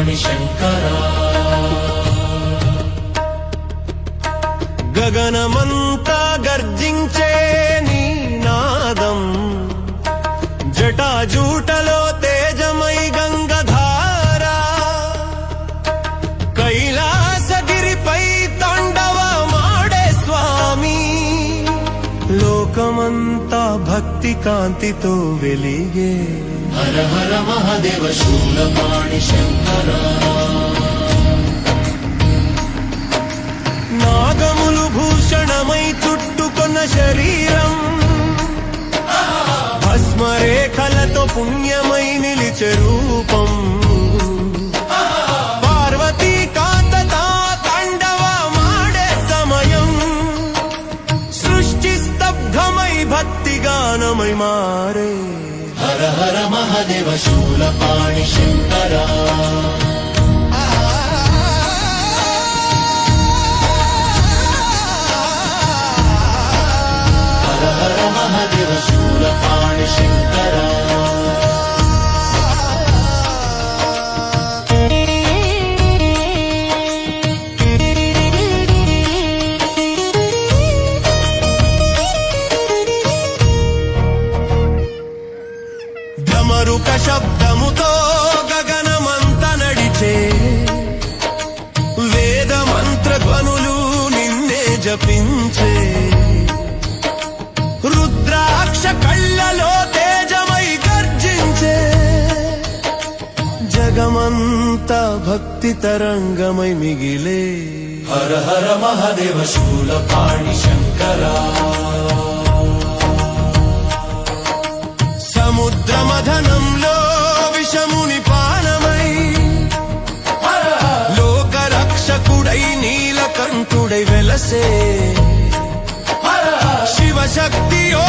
మహదేవ శూలపాణి శంకరా. గగనమంతా గర్జించే నీ నాదం. జటాజూటలో తేజమై గంగధార. కైలాసగిరిపై తండవ మాడే స్వామి. లోకమంతా భక్తి కాంతితో వెలిగే హర హర మహదేవ శూలపాణి శంకర నాగములు భూషణమై చుట్టుకున్న శరీరం భస్మరేఖలతో పుణ్యమై నిలిచే రూపం పార్వతీ కాంతతా తాండవ మాడే సమయం సృష్టి స్తబ్ధమై భక్తి గానమై మారే हर हर महादेव शूलपाणि शङ्करा हर हर महादेव शूलपाणि शङ्करा ఢమరుక శబ్దముతో గగనమంత నడిచే వేద మంత్ర ధ్వనులు నిన్నే జపించే. రుద్రాక్ష కళ్ళలో తేజమై గర్జించే. జగమంత భక్తి తరంగమై మిగిలే. హర హర మహదేవ శూల పాణి శంకరా. సమధనంలో విషముని పానమై లోకరక్షకుడై నీలకంఠుడై వెలసే. శివశక్తియో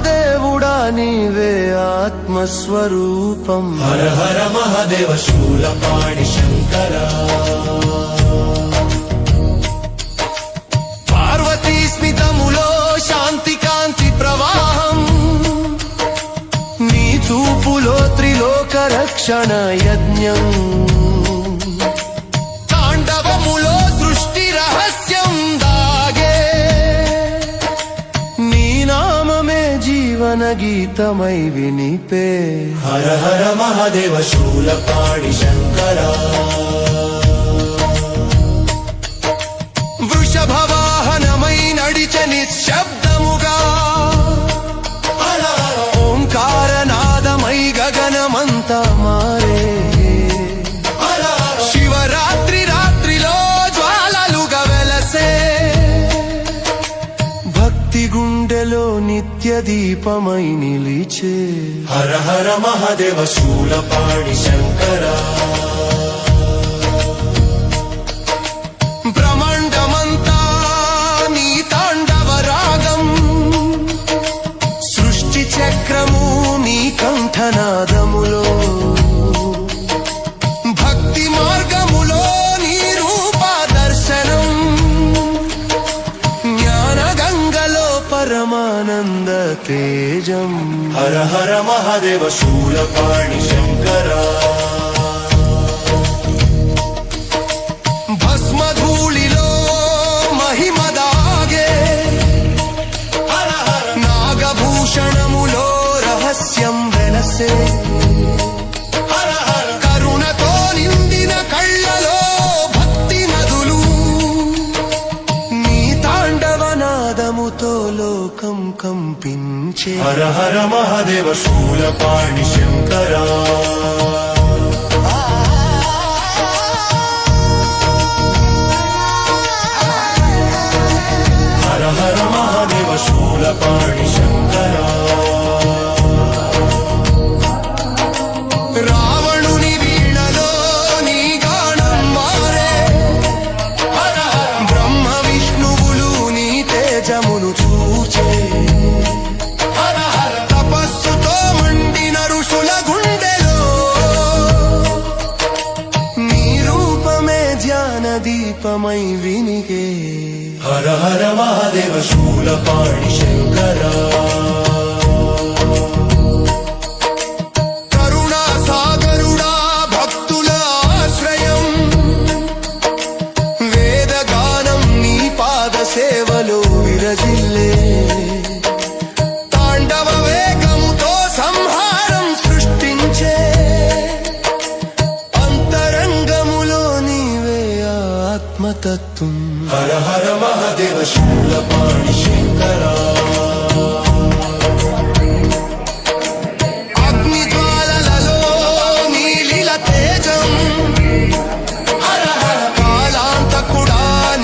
మహాదేవుడా నీవే ఆత్మస్వరూపం. హర హర మహదేవ శూలపాణి శంకరా. పార్వతీ స్మితములో శాంతి కాంతి ప్రవాహం. నీ చూపులో త్రిలోక రక్షణ యజ్ఞం. గీతమై వినిపే. హర హర మహదేవ శూలపాణి శంకరా. వృషభవాహనమై నడిచ నిశ్శబ్ద నిత్యదీపమై నిలిచే హర హర మహదేవ శూలపాణి శంకరా. మహదేవ శూలపాణి శంకరా భస్మధూళిలో మహిమదాగే నాగభూషణములో రహస్యం వెలసే హర హర మహదేవ శూలపాణి శంకరా.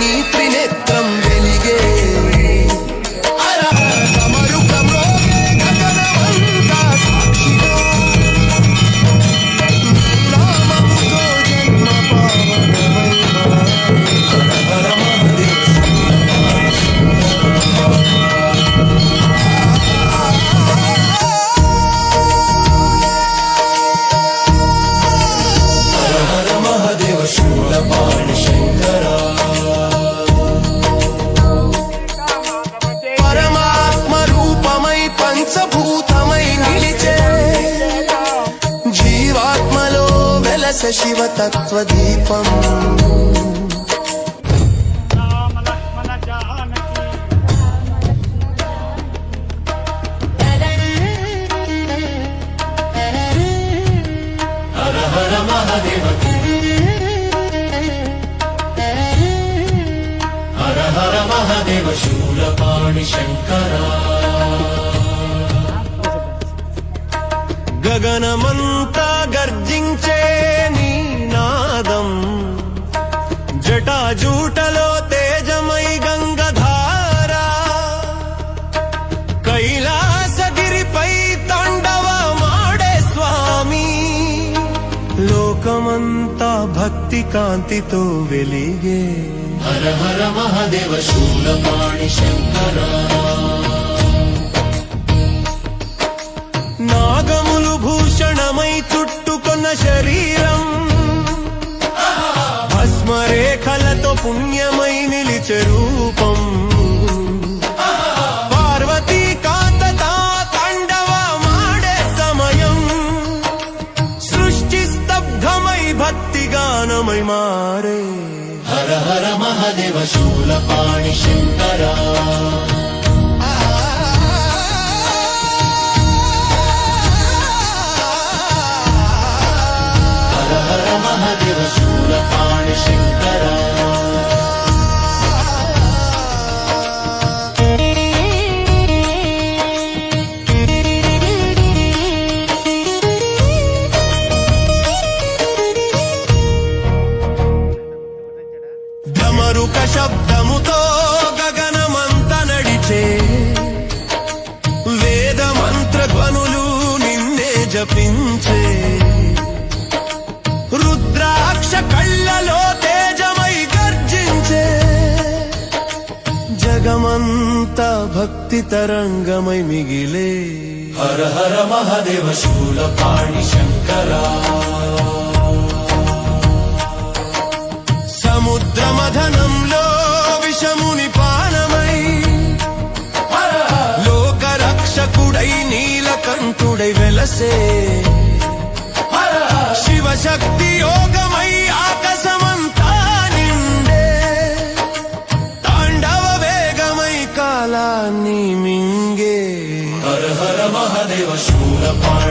నీ త్రినేత్రం వెలస శివతత్వ దీపం. రామ లక్ష్మణ జానకి హర హర మహాదేవ గగనమంతా గర్జించే నీ నాదం. జటాజూటలో తేజమై గంగధార. కైలాసగిరిపై తండవ మాడే స్వామి. లోకమంతా భక్తి కాంతితో వెలిగే. హర హర మహాదేవ శూలపాణి శంకరా. శరీరం. భస్మరేఖలతో పుణ్యమై నిలిచే రూపం. పార్వతీ కాంతతా తాండవ మాడే సమయం. సృష్టి స్తబ్ధమై భక్తి గానమై మారే. హర హర మహాదేవ శూలపాణి శంకరా. మహాదేవ మిగిలే. హర హర మహాదేవ శూలపాణి శంకరా. సముద్ర మథనంలో విషముని పానమై లోక రక్షకుడై నీలకంఠుడై వెలసే. శివశక్తి యోగమై ఆకాశమంతా శూలపాణి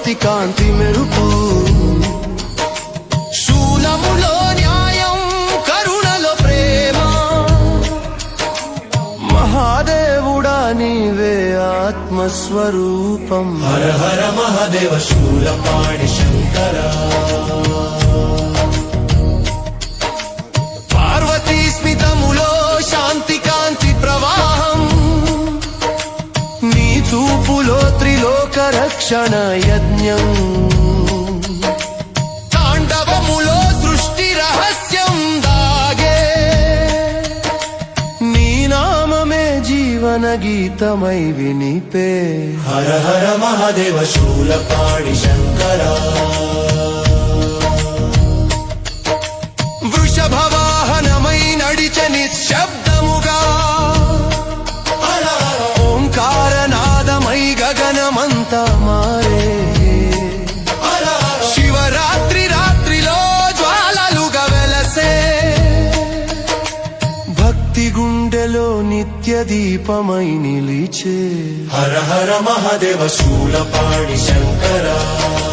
జ్యోతి కాంతి మెరుపు. శూలములో న్యాయం కరుణలో ప్రేమ. మహాదేవుడా నీవే ఆత్మస్వరూపం. హర హర మహాదేవ శూలపాణి శంకరా. త్రిలోక రక్షణ యజ్ఞం. తాండవములో సృష్టి రహస్యం దాగే. నీ నామమే జీవన గీతమై వినిపే. హర హర మహాదేవ శూలపాణి శంకర. వృషభవాహనమై నడిచ నిశ్శబ్ద భక్తి గుండెలో నిత్య దీపమై నిలిచే. హర హర మహాదేవ శూలపాణి శంకరా.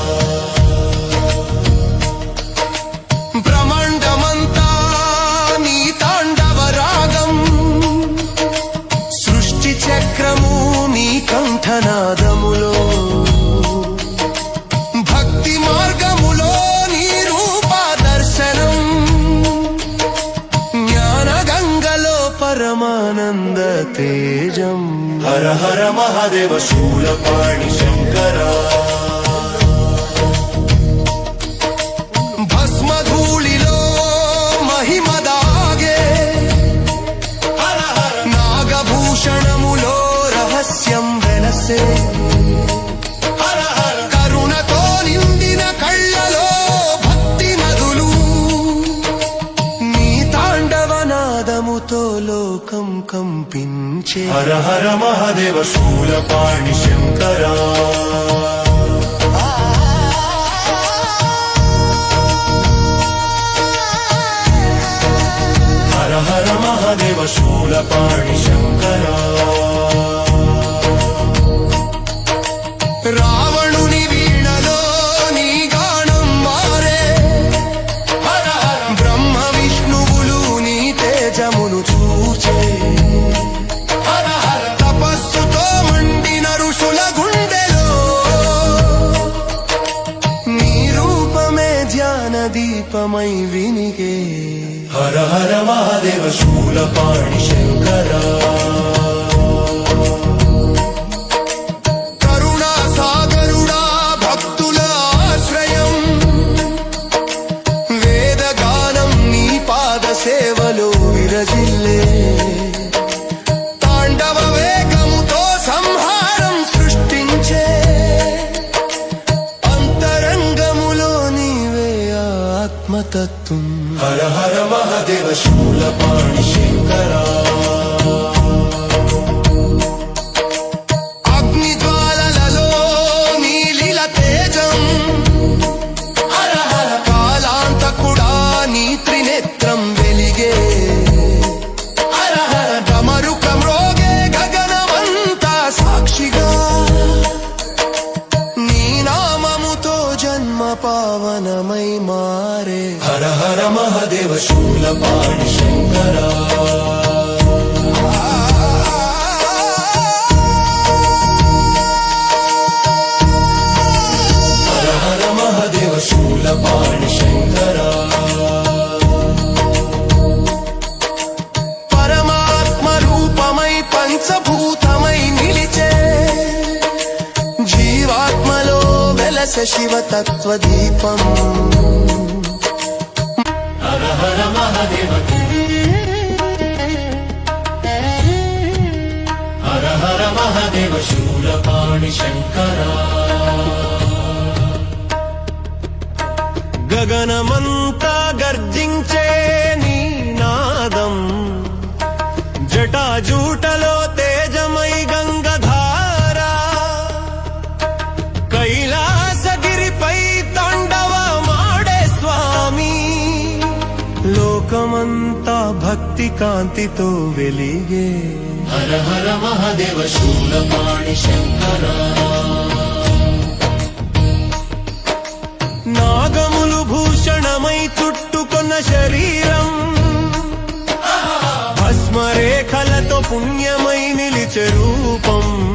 హర మహాదేవ శూలపాణి శంకర భస్మధూళిలో మహిమ నాగభూషణములో రహస్యం వెలసే కంపించే హర హర మహాదేవ శూలపాణి శంకరా. హర హర మహాదేవ శూలపాణి శంకర हर हर महादेव शूलपाणिशङ्करा देव शूलपाणि शङ्करा వెలస శివతత్వ దీపం హర హర మహాదేవ హర హర మహాదేవ శూలపాణి శంకర గగనమంతా గర్జించే కాంతితో వెలిగే. హర హర మహాదేవ శూలపాణి శంకర. నాగములు భూషణమై చుట్టుకున్న శరీరం. భస్మరేఖలతో పుణ్యమై నిలిచ రూపం.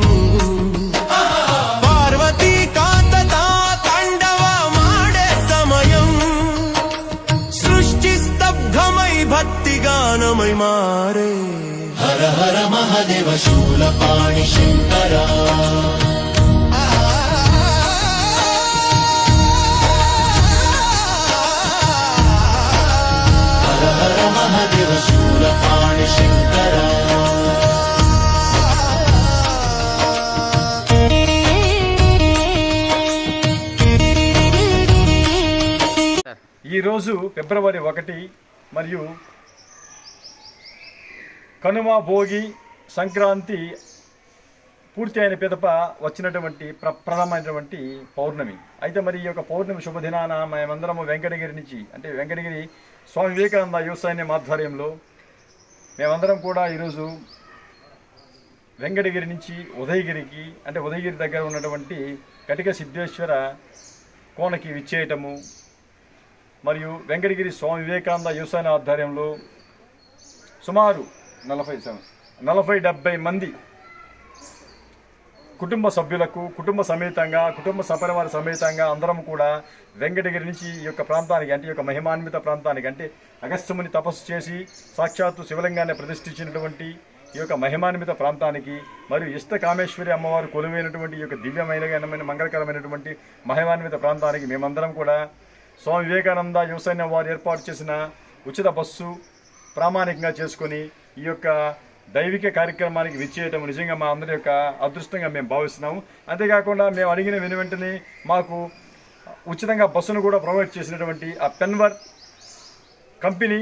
పాణి శంకరా హర హర మహదేవ శూలపాణి శంకరా ఈరోజు ఫిబ్రవరి ఒకటి మరియు కనుమ భోగి సంక్రాంతి పూర్తి అయిన పిదప వచ్చినటువంటి ప్ర ప్రథమైనటువంటి పౌర్ణమి. అయితే మరి ఈ యొక్క పౌర్ణమి శుభదినాన మేమందరము వెంకటగిరి నుంచి అంటే వెంకటగిరి స్వామి వివేకానంద యువ సైన్యం ఆధ్వర్యంలో మేమందరం కూడా ఈరోజు వెంకటగిరి నుంచి ఉదయగిరికి అంటే ఉదయగిరి దగ్గర ఉన్నటువంటి కటిక సిద్ధేశ్వర కోనకి విచ్చేయటము మరియు వెంకటగిరి స్వామి వివేకానంద యువసేన ఆధ్వర్యంలో సుమారు నలభై సం- నలభై డెబ్బై మంది కుటుంబ సభ్యులకు కుటుంబ సమేతంగా కుటుంబ సపరివార సమేతంగా అందరం కూడా వెంకటగిరి నుంచి ఈ యొక్క ప్రాంతానికి అంటే ఈ యొక్క మహిమాన్విత ప్రాంతానికి అంటే అగస్త్యముని తపస్సు చేసి సాక్షాత్తు శివలింగాన్ని ప్రతిష్ఠించినటువంటి ఈ యొక్క మహిమాన్విత ప్రాంతానికి మరియు ఇష్ట కామేశ్వరి అమ్మవారు కొలువైనటువంటి ఈ యొక్క దివ్యమైన మంగళకరమైనటువంటి మహిమాన్విత ప్రాంతానికి మేమందరం కూడా స్వామి వివేకానంద యువసైన్యం వారు ఏర్పాటు చేసిన ఉచిత బస్సు ప్రామాణికంగా చేసుకొని ఈ యొక్క దైవిక కార్యక్రమానికి విచ్చేయటం నిజంగా మా అందరి యొక్క అదృష్టంగా మేము భావిస్తున్నాము. అంతేకాకుండా మేము అడిగిన వెను వెంటనే మాకు ఉచితంగా బస్సును కూడా ప్రొవైడ్ చేసినటువంటి ఆ పెన్వర్ కంపెనీ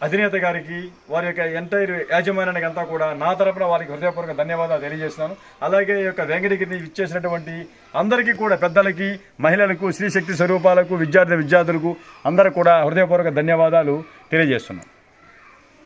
అధినేత గారికి వారి యొక్క ఎంటైర్ యాజమాన్యానికి అంతా కూడా నా తరపున వారికి హృదయపూర్వక ధన్యవాదాలు తెలియజేస్తున్నాను. అలాగే ఈ యొక్క వెంకటగిరిని ఇచ్చేసినటువంటి అందరికీ కూడా పెద్దలకి మహిళలకు శ్రీశక్తి స్వరూపాలకు విద్యార్థి విద్యార్థులకు అందరూ కూడా హృదయపూర్వక ధన్యవాదాలు తెలియజేస్తున్నాను.